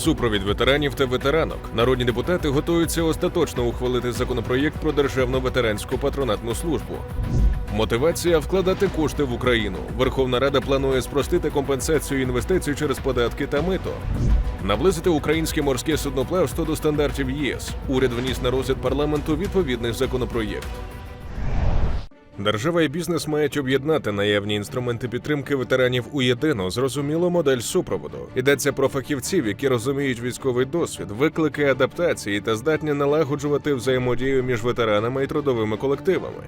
Супровід ветеранів та ветеранок. Народні депутати готуються остаточно ухвалити законопроєкт про державну ветеранську патронатну службу. Мотивація вкладати кошти в Україну. Верховна Рада планує спростити компенсацію інвестицій через податки та мито. Наблизити українське морське судноплавство до стандартів ЄС. Уряд вніс на розгляд парламенту відповідний законопроєкт. Держава і бізнес мають об'єднати наявні інструменти підтримки ветеранів у єдину зрозумілу модель супроводу. Йдеться про фахівців, які розуміють військовий досвід, виклики адаптації та здатні налагоджувати взаємодію між ветеранами і трудовими колективами.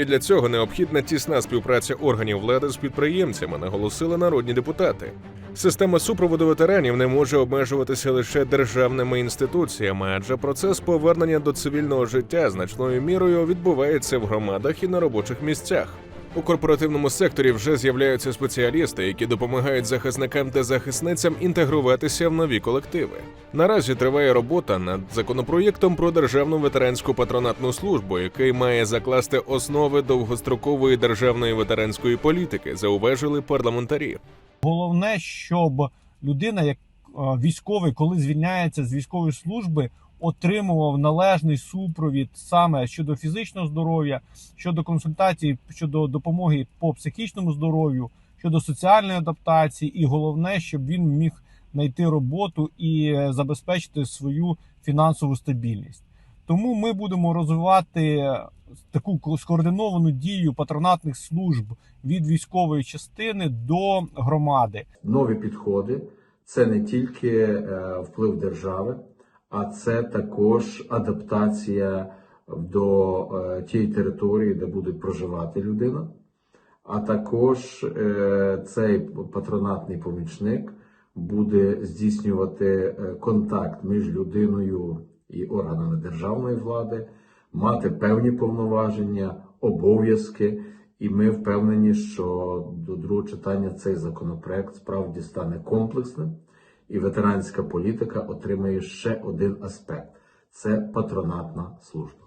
І для цього необхідна тісна співпраця органів влади з підприємцями, наголосили народні депутати. Система супроводу ветеранів не може обмежуватися лише державними інституціями, адже процес повернення до цивільного життя значною мірою відбувається в громадах і на робочих місцях. У корпоративному секторі вже з'являються спеціалісти, які допомагають захисникам та захисницям інтегруватися в нові колективи. Наразі триває робота над законопроєктом про державну ветеранську патронатну службу, який має закласти основи довгострокової державної ветеранської політики, зауважили парламентарі. Головне, щоб людина, як е, військовий, коли звільняється з військової служби, отримував належний супровід саме щодо фізичного здоров'я, щодо консультацій, щодо допомоги по психічному здоров'ю, щодо соціальної адаптації, і головне, щоб він міг знайти роботу і е, забезпечити свою фінансову стабільність. Тому ми будемо розвивати таку ко- скоординовану дію патронатних служб від військової частини до громади. нові підходи це не тільки е, вплив держави, а це також адаптація до е, тієї території, де буде проживати людина. А також е, цей патронатний помічник буде здійснювати е, контакт між людиною і органами державної влади, мати певні повноваження, обов'язки. І ми впевнені, що до другого читання цей законопроект справді стане комплексним, і ветеранська політика отримає ще один аспект це патронатна служба.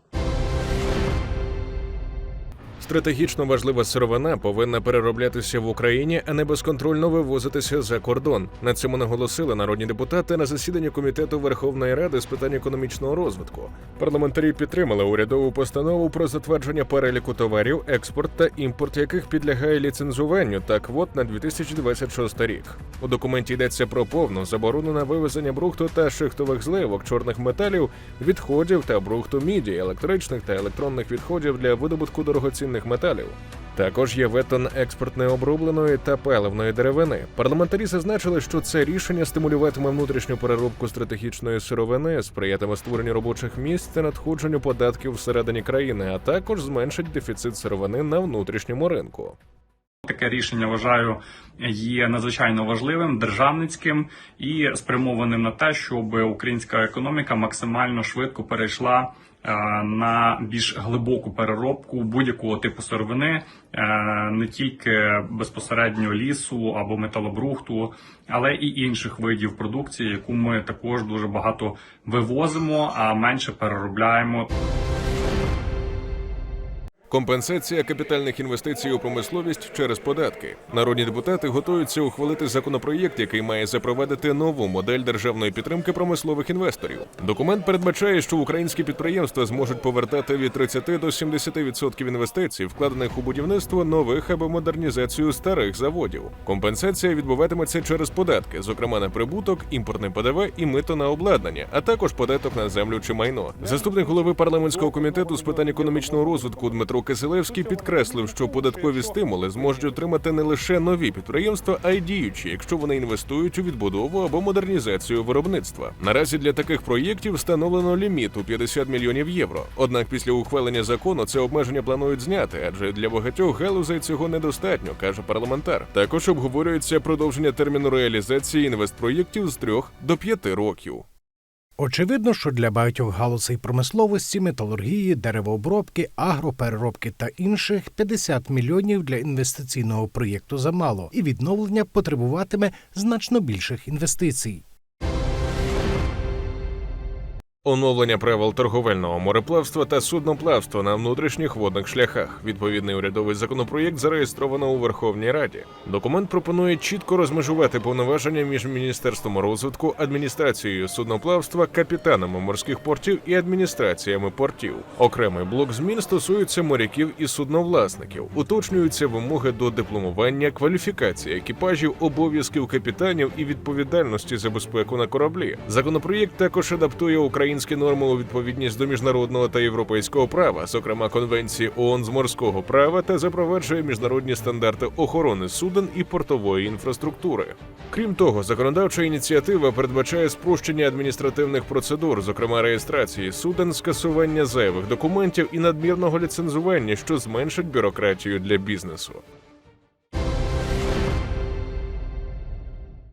Стратегічно важлива сировина повинна перероблятися в Україні, а не безконтрольно вивозитися за кордон. На цьому наголосили народні депутати на засіданні комітету Верховної Ради з питань економічного розвитку. Парламентарі підтримали урядову постанову про затвердження переліку товарів, експорт та імпорт яких підлягає ліцензуванню та квот на 2026 рік. У документі йдеться про повну заборону на вивезення брухту та шихтових зливок, чорних металів, відходів та брухту міді, електричних та електронних відходів для видобутку дорогоцінних металів. Також є вето на експорт необробленої та паливної деревини. Парламентарі зазначили, що це рішення стимулюватиме внутрішню переробку стратегічної сировини, сприятиме створенню робочих місць та надходженню податків всередині країни, а також зменшить дефіцит сировини на внутрішньому ринку. Таке рішення вважаю є надзвичайно важливим, державницьким і спрямованим на те, щоб українська економіка максимально швидко перейшла на більш глибоку переробку будь-якого типу сировини, е, не тільки безпосередньо лісу або металобрухту, але і інших видів продукції, яку ми також дуже багато вивозимо, а менше переробляємо. Компенсація капітальних інвестицій у промисловість через податки. Народні депутати готуються ухвалити законопроєкт, який має запровадити нову модель державної підтримки промислових інвесторів. Документ передбачає, що українські підприємства зможуть повертати від 30 до 70% інвестицій, вкладених у будівництво нових або модернізацію старих заводів. Компенсація відбуватиметься через податки, зокрема на прибуток, імпортне ПДВ і мито на обладнання, а також податок на землю чи майно. Заступник голови парламентського комітету з питань економічного розвитку Дмитро Киселевський підкреслив, що податкові стимули зможуть отримати не лише нові підприємства, а й діючі, якщо вони інвестують у відбудову або модернізацію виробництва. Наразі для таких проєктів встановлено ліміт у 50 мільйонів євро. Однак після ухвалення закону це обмеження планують зняти, адже для багатьох галузей цього недостатньо, каже парламентар. Також обговорюється продовження терміну реалізації інвестпроєктів з трьох до п'яти років. Очевидно, що для багатьох галузей промисловості, металургії, деревообробки, агропереробки та інших 50 мільйонів для інвестиційного проєкту замало, і відновлення потребуватиме значно більших інвестицій. Оновлення правил торговельного мореплавства та судноплавства на внутрішніх водних шляхах. Відповідний урядовий законопроєкт зареєстровано у Верховній Раді. Документ пропонує чітко розмежувати повноваження між міністерством розвитку, адміністрацією судноплавства, капітанами морських портів і адміністраціями портів. Окремий блок змін стосується моряків і судновласників. Уточнюються вимоги до дипломування, кваліфікації екіпажів, обов'язків капітанів і відповідальності за безпеку на кораблі. Законопроєкт також адаптує українські норми у відповідність до міжнародного та європейського права, зокрема конвенції ООН з морського права, та запроваджує міжнародні стандарти охорони суден і портової інфраструктури. Крім того, законодавча ініціатива передбачає спрощення адміністративних процедур, зокрема реєстрації суден, скасування зайвих документів і надмірного ліцензування, що зменшить бюрократію для бізнесу.